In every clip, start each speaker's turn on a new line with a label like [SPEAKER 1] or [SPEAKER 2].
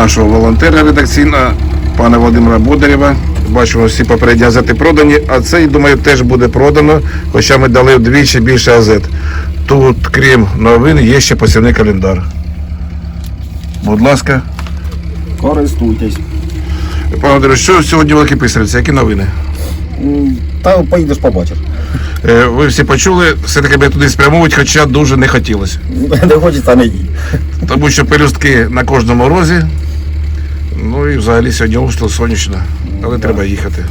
[SPEAKER 1] нашого волонтера редакційного, пана Володимира Бодарєва. Бачимо, всі попередні газети продані, а цей, думаю, теж буде продано, хоча ми дали вдвічі більше газет. Тут, крім новин, є ще посівний календар. Будь ласка.
[SPEAKER 2] Користуйтесь.
[SPEAKER 1] Пане Володимире, що сьогодні в Великій Писарівці? Які новини?
[SPEAKER 2] Та поїдеш побачиш.
[SPEAKER 1] Е, Ви всі почули, все-таки би туди спрямовувати, хоча дуже не хотілося.
[SPEAKER 2] Не хочеться не їдь.
[SPEAKER 1] Тому що пелюстки на кожному розі. Ну і взагалі сьогодні обстріл сонячно, але треба їхати.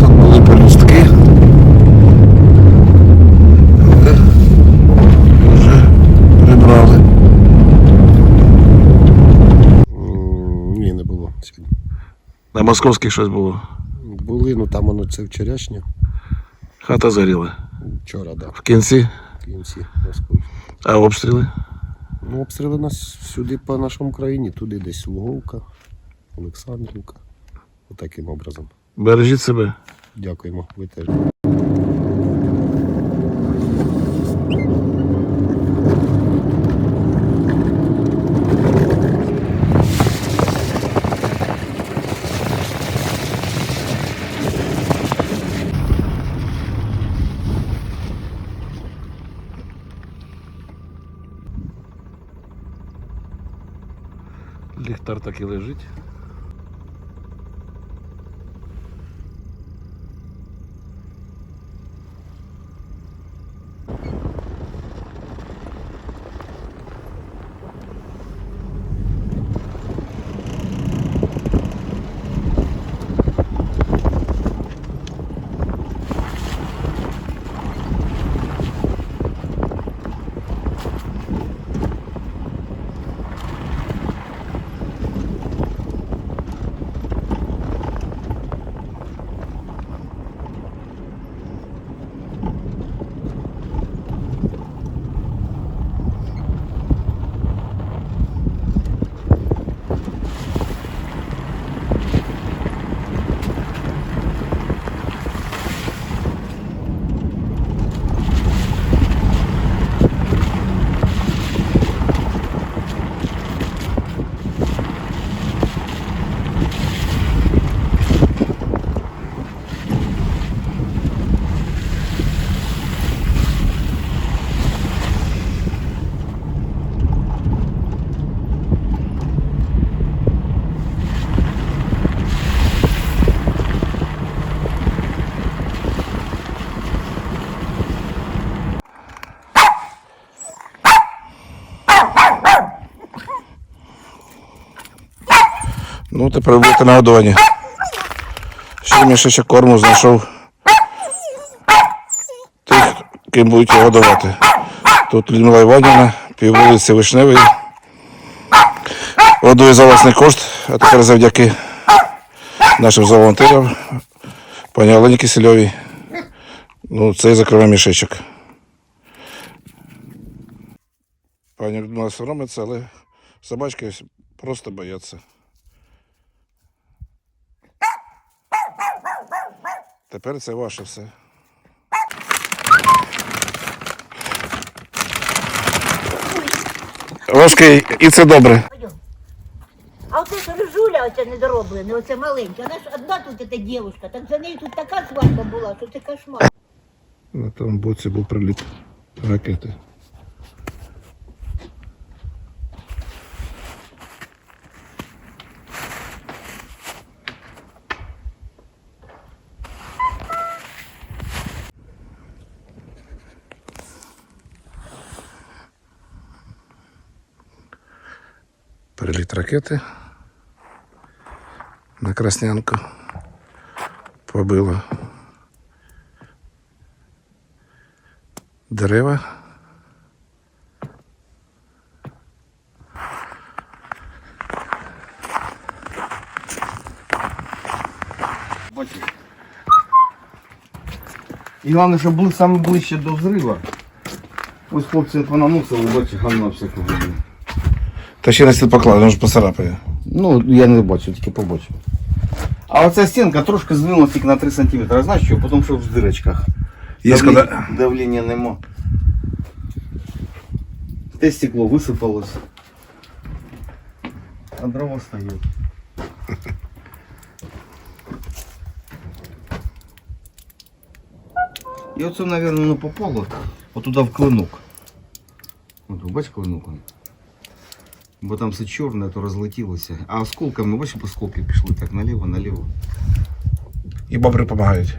[SPEAKER 1] Тут були пелюстки. Але Вже прибрали.
[SPEAKER 3] Ні, не було сьогодні.
[SPEAKER 1] На московських щось було.
[SPEAKER 3] Були, ну там воно це вчорашнє.
[SPEAKER 1] Хата згоріла.
[SPEAKER 3] Вчора, да,
[SPEAKER 1] В кінці,
[SPEAKER 3] в кінці Москви.
[SPEAKER 1] а обстріли.
[SPEAKER 3] Ну, обстріли нас сюди по нашому країні, туди десь Луговка, Олександрівка. Отаким образом.
[SPEAKER 1] Бережіть себе.
[SPEAKER 3] Дякуємо. Ви теж.
[SPEAKER 1] Ліхтар так і лежить. Тепер будете нагодовані. Ще мішечок корму знайшов. Тих, ким будуть його годувати. Тут Людмила Іванівна, пів вулиці Вишневої. Годує за власний кошт, а тепер завдяки нашим волонтерам, пані Олені Кисельовій. Ну, це закриває мішечок. Пані Людмила соромиться, але собачки просто бояться. Тепер це ваше все. Важкий, і це добре.
[SPEAKER 4] А оце ж рижуля, оце недороблене, оце маленьке. Вона ж одна тут ця дівчинка, так за нею тут така свадьба була, що це кошмар.
[SPEAKER 1] На тому боці був приліт ракети. переліт ракети на Краснянку побило дерева.
[SPEAKER 2] І головне, щоб були найближче до взрива. Ось хлопці от вона носила, бачить, гавно всякого.
[SPEAKER 1] Та ще на стіл поклали, він ж поцарапає.
[SPEAKER 2] Ну, я не бачу, тільки побачив. А оця стінка трошки звинула тільки на 3 см. Знаєш що? Тому що в дирочках.
[SPEAKER 1] Є
[SPEAKER 2] Давлі-
[SPEAKER 1] коли...
[SPEAKER 2] Давлення нема. Те стекло висипалось. А дрова стоять. І оце, мабуть, воно попало отуда в клинок. От, бач клинок? Бо там все чорне, то розлетілося. А осколками, бачиш, осколки пішли так наліво, наліво.
[SPEAKER 1] І бобри допомагають.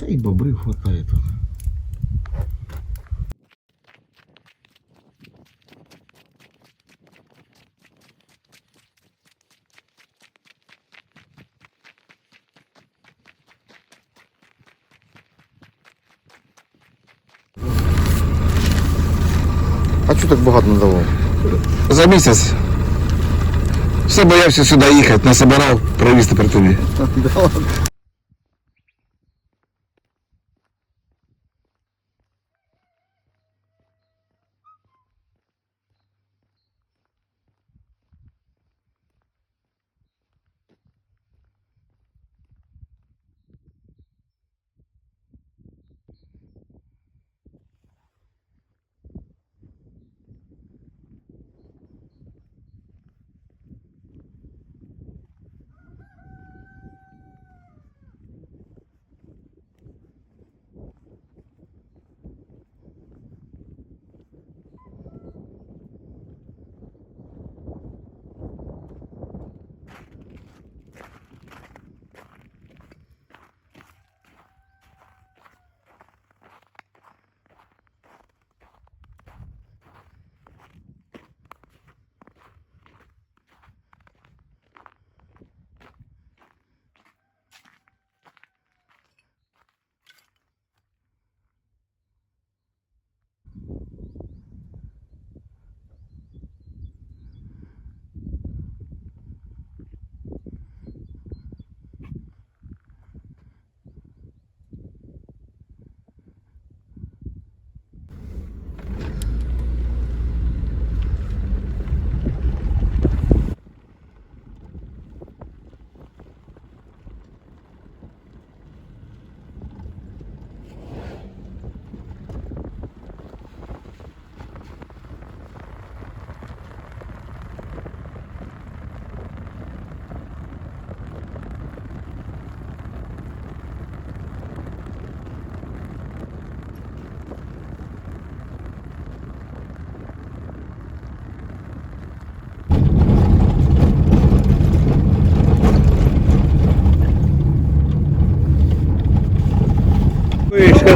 [SPEAKER 2] Та і бобри хватає тут.
[SPEAKER 3] А чого так багато надавав?
[SPEAKER 1] За місяць. Все боявся сюди їхати, насобирав, привіз тепер тобі.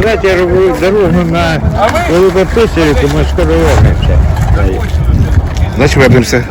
[SPEAKER 5] Сказати, я роблю дорогу на Великописарівку, ми скоро вернемося.
[SPEAKER 1] Значить, вернемося.